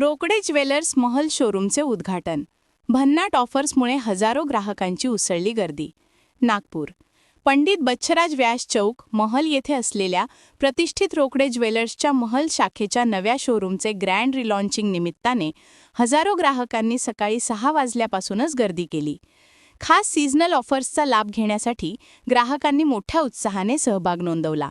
Rokade jewellers Mahal शोरूमचे उद्घाटन. भन्नाट ऑफर्समुळे हजारो ग्राहकांची उसळली गर्दी. नागपूर. पंडित बच्छराज व्यास चौक महल येथे असलेल्या प्रतिष्ठित रोकडे ज्वेलर्सच्या महल शाखेच्या नव्या शोरूमचे ग्रँड रिलॉन्चिंग निमित्ताने हजारो ग्राहकांनी सकाळी सहा वाजल्यापासूनच गर्दी केली. खास सीझनल ऑफर्सचा लाभ घेण्यासाठी ग्राहकांनी मोठ्या उत्साहाने सहभाग नोंदवला.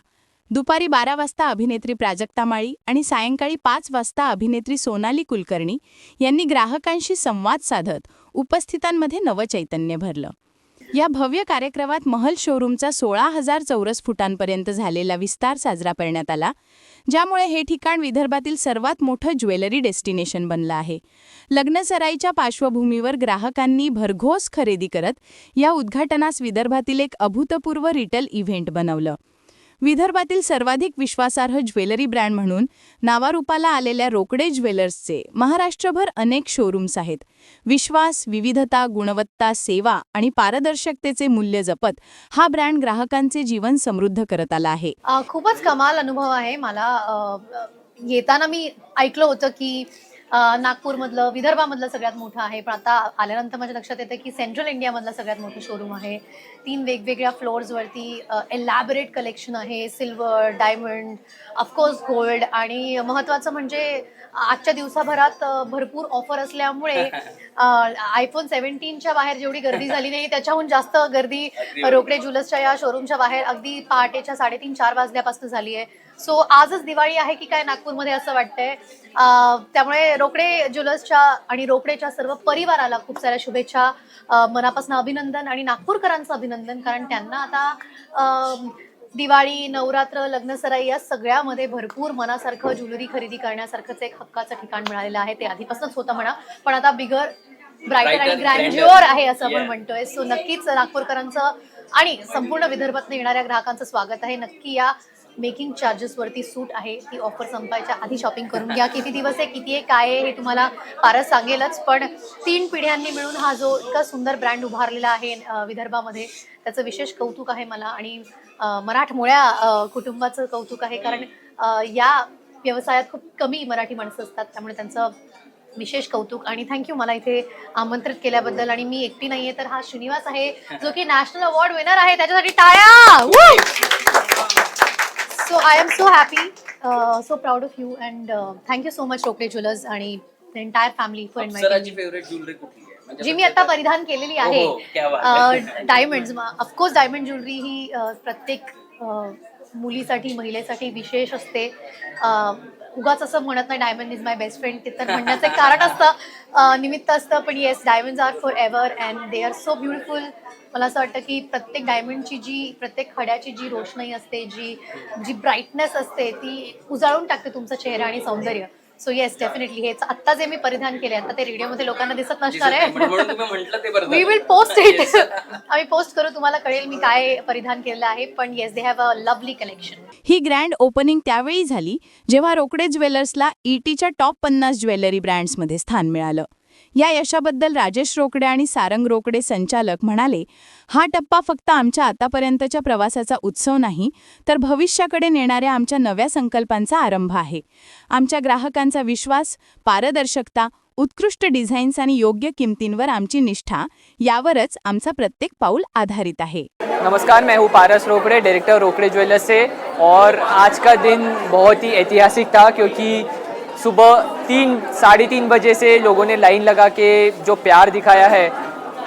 दुपारी बारा वाजता अभिनेत्री प्राजक्ता माळी आणि सायंकाळी पाच वाजता अभिनेत्री सोनाली कुलकर्णी यांनी ग्राहकांशी संवाद साधत उपस्थितांमध्ये नवचैतन्य भरलं. या भव्य कार्यक्रमात महल शोरूमचा सोळा हजार चौरस फुटांपर्यंत झालेला विस्तार साजरा करण्यात आला ज्यामुळे हे ठिकाण विदर्भातील सर्वात मोठं ज्वेलरी डेस्टिनेशन बनलं आहे. लग्नसराईच्या पार्श्वभूमीवर ग्राहकांनी भरघोस खरेदी करत या उद्घाटनास विदर्भातील एक अभूतपूर्व रिटेल इव्हेंट बनवलं. विदर्भातील सर्वाधिक विश्वासार्ह ज्वेलरी ब्रँड म्हणून नावारूपाला आलेल्या रोकडे ज्वेलर्सचे महाराष्ट्रभर अनेक शोरूम्स आहेत. विश्वास विविधता गुणवत्ता सेवा आणि पारदर्शकतेचे मूल्य जपत हा ब्रँड ग्राहकांचे जीवन समृद्ध करत आला आहे. खूपच कमाल अनुभव आहे. मला येताना मी ऐकलं होतं की नागपूरमधलं विदर्भामधलं सगळ्यात मोठं आहे. पण आता आल्यानंतर माझ्या लक्षात येतं की सेंट्रल इंडियामधलं सगळ्यात मोठं शोरूम आहे. तीन वेगवेगळ्या फ्लोअर्सवरती एलॅबरेट कलेक्शन आहे. Silver diamond of course gold आणि महत्त्वाचं म्हणजे आजच्या दिवसाभरात भरपूर ऑफर असल्यामुळे आयफोन सेव्हन्टीनच्या बाहेर जेवढी गर्दी झाली नाही त्याच्याहून जास्त गर्दी रोकडे ज्वेलर्सच्या या शोरूमच्या बाहेर अगदी पहाटेच्या साडेतीन चार वाजल्यापासून झाली आहे. सो आजच दिवाळी आहे की काय नागपूरमध्ये असं वाटतंय? त्यामुळे रोकडे ज्वेलर्सच्या आणि रोकडेच्या सर्व परिवाराला खूप साऱ्या शुभेच्छा. मनापासून अभिनंदन आणि नागपूरकरांचं अभिनंदन कारण त्यांना आता दिवाळी नवरात्र लग्नसराई या सगळ्यामध्ये भरपूर मनासारखं ज्वेलरी खरेदी करण्यासारखंच एक हक्काचं ठिकाण मिळालेलं आहे ते आधीपासूनच होतं म्हणा पण आता बिगर ब्रायटर आणि ग्रँड्युअर. आहे असं आपण. म्हणतोय सो नक्कीच नागपूरकरांचं आणि संपूर्ण विदर्भात येणाऱ्या ग्राहकांचं स्वागत आहे नक्की या मेकिंग चार्जेसवरती सूट आहे ती ऑफर संपायच्या आधी शॉपिंग करून घ्या. किती दिवस आहे किती आहे काय आहे हे तुम्हाला फारच सांगेलच. पण तीन पिढ्यांनी मिळून हा जो इतका सुंदर ब्रँड उभारलेला आहे विदर्भामध्ये त्याचं विशेष कौतुक आहे मला. आणि मराठमोळ्या कुटुंबाचं कौतुक आहे. कारण या व्यवसायात खूप कमी मराठी माणसं असतात. त्यामुळे त्यांचं विशेष कौतुक. आणि थँक्यू मला इथे आमंत्रित केल्याबद्दल. आणि मी एकटी नाहीये तर हा श्रीनिवास आहे जो की नॅशनल अवॉर्ड विनर आहे. त्याच्यासाठी टाळ्या! So I am so happy so proud of you and thank you so much Rokade jewellers आणि एंटायर फॅमिली फॉर अप्सराची फेवरेट ज्वेलरी कुठली आहे? म्हणजे जी मी आता परिधान केलेली आहे हो, क्या बात आहे. Diamond of course diamond jewellery ही अ, प्रत्येक अ, मुलीसाठी महिलेसाठी विशेष असते. अ, उगाच असं म्हणत नाही diamond is my best friend ते तर म्हणण्याचं एक कारण असतं अ, निमित्त असतं. पण yes diamond are forever and they are so beautiful मला असं वाटतं की प्रत्येक डायमंडची जी प्रत्येक खड्याची जी रोषणाई असते जी जी ब्राईटनेस असते ती उजाळून टाकते तुमचा चेहरा आणि सौंदर्य. सो येस डेफिनेटली हेच आत्ता जे मी परिधान केले आता ते रेडिओमध्ये लोकांना दिसत नसणार आहे. तुम्ही म्हटलं ते बरं वी. Will post it. आम्ही पोस्ट करू तुम्हाला कळेल मी काय परिधान केलेलं आहे. पण yes they have a lovely collection he grand opening त्यावेळी झाली जेव्हा रोकडे ज्वेलर्सला ईटीच्या टॉप पन्नास ज्वेलरी ब्रँड्समध्ये स्थान मिळालं. या यशाबद्दल राजेश रोकडे आणि सारंग रोकडे संचालक म्हणाले हा टप्पा फक्त आमच्या आतापर्यंतच्या प्रवासाचा उत्सव नाही तर भविष्याकडे नेणाऱ्या आमच्या नव्या संकल्पांचा आरंभ आहे. आमच्या ग्राहकांचा विश्वास पारदर्शकता उत्कृष्ट डिझाईन्स आणि योग्य किमतींवर आमची निष्ठा यावरच आमचा प्रत्येक पाऊल आधारित आहे. नमस्कार मैं हूँ पारस रोकड़े डायरेक्टर रोकड़े ज्वेलर्स से और आज का दिन बहुत ही ऐतिहासिक था क्योंकि सुबह तीन, साढ़े तीन बजे से लोगों ने लाइन लगा के जो प्यार दिखाया है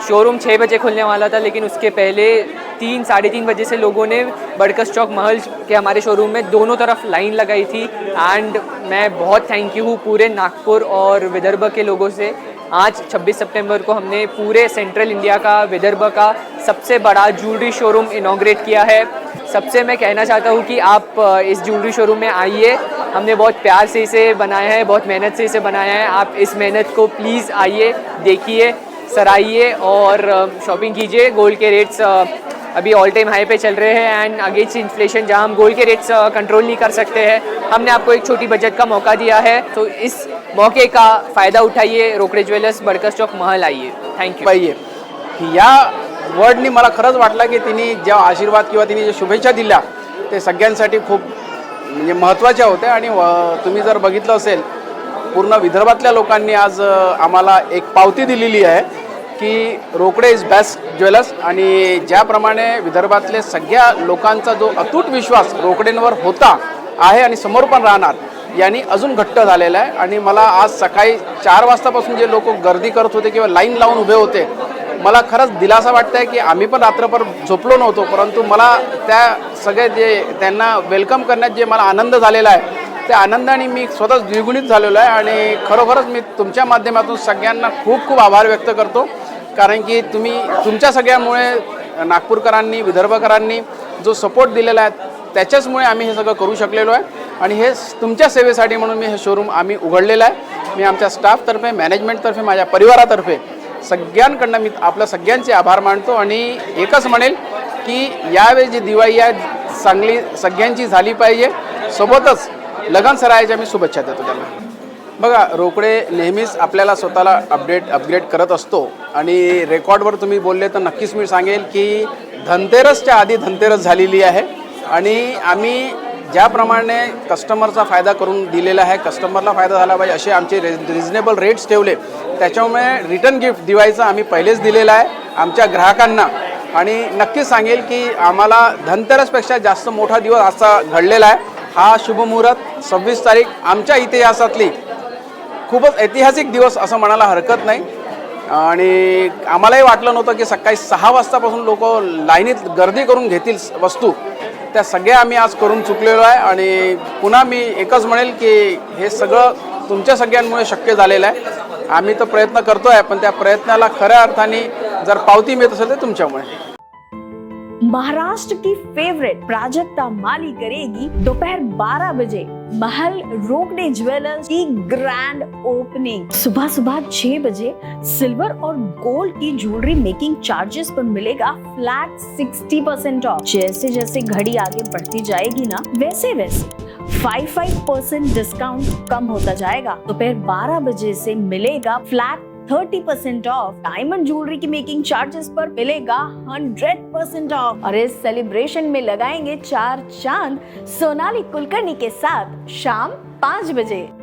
शोरूम छः बजे खुलने वाला था, लेकिन उसके पहले तीन, साढ़े तीन बजे से लोगों ने बड़कस चौक महल के हमारे शोरूम में दोनों तरफ़ लाइन लगाई थी। एंड मैं बहुत थैंक यू हूँ पूरे नागपुर और विदर्भ के लोगों से। आज 26 सितंबर को हमने पूरे सेंट्रल इंडिया का, विदर्भ का सबसे बड़ा ज्वेलरी शोरूम इनाग्रेट किया है। सबसे मैं कहना चाहता हूँ कि आप इस ज्वेलरी शोरूम में आइए। हमने बहुत प्यार से इसे बनाया है, बहुत मेहनत से इसे बनाया है। आप इस मेहनत को प्लीज़ आइए, देखिए सराइए और शॉपिंग कीजिए। गोल्ड के रेट्स अभी ऑल टाइम हाई पे चल रहे हैं एंड अगेंस्ट इन्फ्लेशन जहाँ हम गोल्ड के रेट्स कंट्रोल नहीं कर सकते हैं, हमने आपको एक छोटी बजट का मौका दिया है। तो इस मौके का फ़ायदा उठाइए रोकड़े ज्वेलर्स बड़कस चौक महल आइए। थँक यू पाहिजे या वर्डनी मला खरंच वाटलं की तिने ज्या आशीर्वाद किंवा तिने ज्या शुभेच्छा दिल्या, ते सगळ्यांसाठी खूप म्हणजे महत्त्वाच्या होत्या आणि तुम्ही जर बघितलं असेल पूर्ण विदर्भातल्या लोकांनी आज आम्हाला एक पावती दिलेली आहे की रोकडे इज बेस्ट ज्वेलर्स आणि ज्याप्रमाणे विदर्भातले सगळ्या लोकांचा जो अतूट विश्वास रोकडेंवर होता आहे आणि समोर पण राहणार यांनी अजून घट्ट झालेला आहे. आणि मला आज सकाळी चार वाजतापासून जे लोक गर्दी करत होते किंवा लाईन लावून उभे होते मला खरंच दिलासा वाटत आहे की आम्ही पण रात्रभर झोपलो नव्हतो परंतु मला त्या सगळे जे त्यांना वेलकम करण्यात जे मला आनंद झालेला आहे त्या आनंदाने मी स्वतःच द्विगुणित झालेलो आहे आणि खरोखरच मी तुमच्या माध्यमातून सगळ्यांना खूप खूप आभार व्यक्त करतो. कारण की तुम्ही तुमच्या सगळ्यामुळे नागपूरकरांनी विदर्भकरांनी जो सपोर्ट दिलेला आहे त्याच्याचमुळे आम्ही हे सगळं करू शकलेलो आहे. आणि हे तुमच्या सेवेसाठी म्हणून मी हे शोरूम आम्ही उघडलेलं आहे. मी आमच्या स्टाफतर्फे मॅनेजमेंटतर्फे माझ्या परिवारातर्फे सगळ्यांकडनं मी आपल्या सगळ्यांचे आभार मानतो आणि एकच म्हणेल की यावेळी जी दिवाळी आहे चांगली सगळ्यांची झाली पाहिजे. सोबतच लगन सरायच्या मी शुभेच्छा देतो त्याला बघा रोकडे नेहमीच आपल्याला स्वतःला अपडेट अपग्रेड करत असतो. आणि रेकॉर्डवर तुम्ही बोलले तर नक्कीच मी सांगेल की धनतेरसच्या आधी धनतेरस झालेली आहे. आणि आम्ही ज्याप्रमाणे कस्टमरचा फायदा करून दिलेला आहे कस्टमरला फायदा झाला पाहिजे असे आमचे रे रिजनेबल रेट्स ठेवले. त्याच्यामुळे रिटर्न गिफ्ट दिवाळीचा आम्ही पहिलेच दिलेलं आहे. आमच्या ग्राहकांना आणि नक्कीच सांगेल की आम्हाला धनतेरसपेक्षा जास्त मोठा दिवस असा घडलेला आहे. हा शुभमुहूर्त सव्वीस तारीख आमच्या इतिहासातली खूपच ऐतिहासिक दिवस असं म्हणायला हरकत नाही. आणि आम्हालाही वाटलं नव्हतं की सकाळी सहा वाजतापासून लोक लाईनीत गर्दी करून घेतील वस्तू. त्या सगळ्या आम्ही आज करून चुकलेलो आहे आणि पुन्हा मी एकच म्हणेल की हे सगळं तुमच्या सगळ्यांमुळे शक्य झालेलं आहे. आम्ही तर प्रयत्न करतो आहे पण त्या प्रयत्नाला खऱ्या अर्थाने जर पावती मिळत असेल तर तुमच्यामुळे. महाराष्ट्र की फेवरेट प्राजक्ता माली करेगी दोपहर 12 बजे। महल रोकड़े ज्वेलर्स की ग्रैंड ओपनिंग सुबह सुबह 6 बजे सिल्वर और गोल्ड की ज्वेलरी मेकिंग चार्जेस पर मिलेगा फ्लैट 60 परसेंट ऑफ जैसे जैसे घड़ी आगे बढ़ती जाएगी ना वैसे वैसे फाइव फाइव परसेंट डिस्काउंट कम होता जाएगा। दोपहर 12 बजे से मिलेगा flat thirty percent off diamond jewellery की मेकिंग चार्जेस पर मिलेगा हंड्रेड परसेंट ऑफ़ और इस सेलिब्रेशन में लगाएँगे चार चाँद सोनाली कुलकर्णी के साथ शाम पाँच बजे।